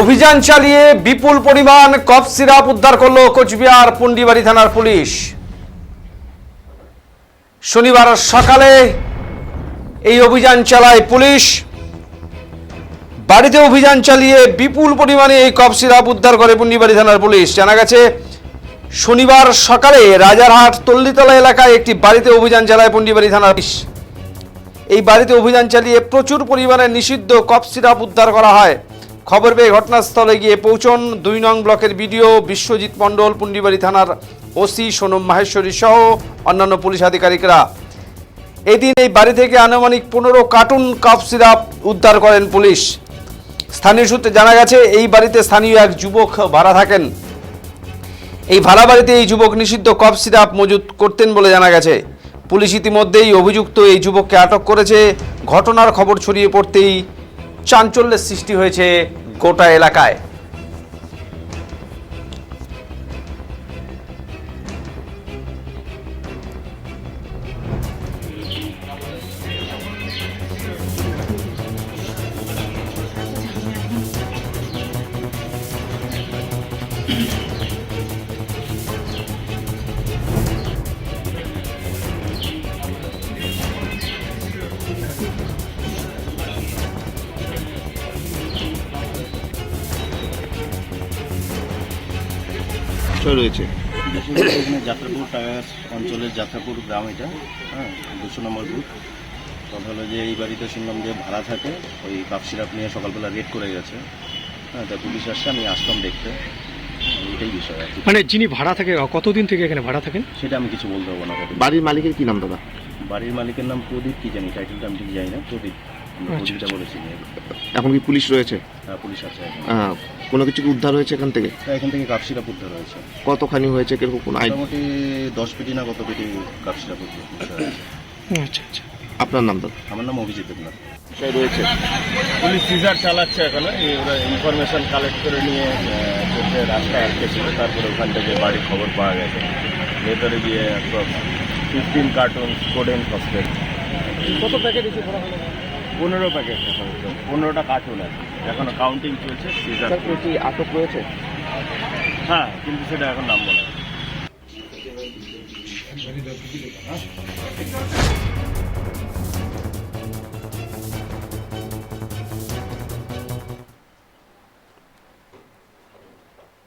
অভিযান চালিয়ে বিপুল পরিমাণ কফ সিরাপ উদ্ধার করল কোচবিহার পুন্ডিবাড়ি থানার পুলিশ। শনিবার সকালে এই অভিযান চালায় পুলিশ। বাড়িতে অভিযান চালিয়ে বিপুল পরিমাণে এই কফ সিরাপ উদ্ধার করে পুন্ডিবাড়ি থানার পুলিশ। জানা গেছে, শনিবার সকালে রাজারহাট তল্লিতলা এলাকায় একটি বাড়িতে অভিযান চালায় পুন্ডিবাড়ি থানার পুলিশ। এই বাড়িতে অভিযান চালিয়ে প্রচুর পরিমাণে নিষিদ্ধ কফ সিরাপ উদ্ধার করা হয়। খবর পেয়ে ঘটনাস্থলে গিয়ে পৌঁছন দুই নং ব্লকের বিডিও বিশ্বজিৎ মণ্ডল, পুন্ডিবাড়ি থানার ওসি সোনম মাহেশ্বরী সহ অন্যান্য পুলিশ আধিকারিকরা। এদিন এই বাড়ি থেকে আনুমানিক পনেরো কার্টুন কফ সিরাপ উদ্ধার করেন পুলিশ। স্থানীয় সূত্রে জানা গেছে, এই বাড়িতে স্থানীয় এক যুবক ভাড়া থাকেন। এই ভাড়া বাড়িতে এই যুবক নিষিদ্ধ কফ সিরাপ মজুত করতেন বলে জানা গেছে। পুলিশ ইতিমধ্যেই অভিযুক্ত এই যুবককে আটক করেছে। ঘটনার খবর ছড়িয়ে পড়তেই চাঞ্চল্যের সৃষ্টি হয়েছে গোটা এলাকায়। বিষয় রয়েছে। এখানে যাত্রাপুর টায়ার অঞ্চলের যাত্রাপুর গ্রাম এটা হ্যাঁ দুশো নম্বর বুথ। কথা হলো যে এই বাড়িতে শুনলাম যে ভাড়া থাকে ওই কাপ সিরাপ নিয়ে সকালবেলা রেড করে গেছে। হ্যাঁ তা পুলিশ আসছে আমি আসলাম দেখতে। এটাই বিষয় আর কি। মানে যিনি ভাড়া থাকে কতদিন থেকে এখানে ভাড়া থাকেন? সেটা আমি কিছু বলতে পারব না। বাড়ির মালিকের কি নাম দাদা? বাড়ির মালিকের নাম প্রদীপ কি জানি টাইটেলটা আমি ঠিক জানি না। প্রদীপ। আচ্ছা, আচ্ছা। এখন কি পুলিশ রয়েছে? হ্যাঁ পুলিশ আছে এখন। কোনো কিছু কি উদ্ধার হয়েছে এখান থেকে? তা এখান থেকে কাপ সিরাপ উদ্ধার হয়েছে। কতখানি হয়েছে কীরকম কোনো আইন মোটামুটি দশ পেটি না কত পেটি কাপ সিরাপ উদ্ধার হয়েছে। আচ্ছা আচ্ছা। আপনার নাম দাদা? আমার নাম অভিজিৎ দেবনাথ। বিষয় রয়েছে? পুলিশ সিজার চালাচ্ছে এখন এই ওরা ইনফরমেশন কালেক্ট করে নিয়ে আহ, যে রাস্তা আটকে ছিল তারপরে ওখান থেকে বাড়ির খবর পাওয়া গেছে। ভেতরে গিয়ে ফিফটিন কার্টুন কোডেন ফসফেট কত প্যাকেট এসে ভরা হলো? পনেরো প্যাকেট পনেরোটা কার্টুন আছে। এখন কাউন্টিং চলছে কি আটক রয়েছে? হ্যাঁ কিন্তু সেটা এখন নাম বলা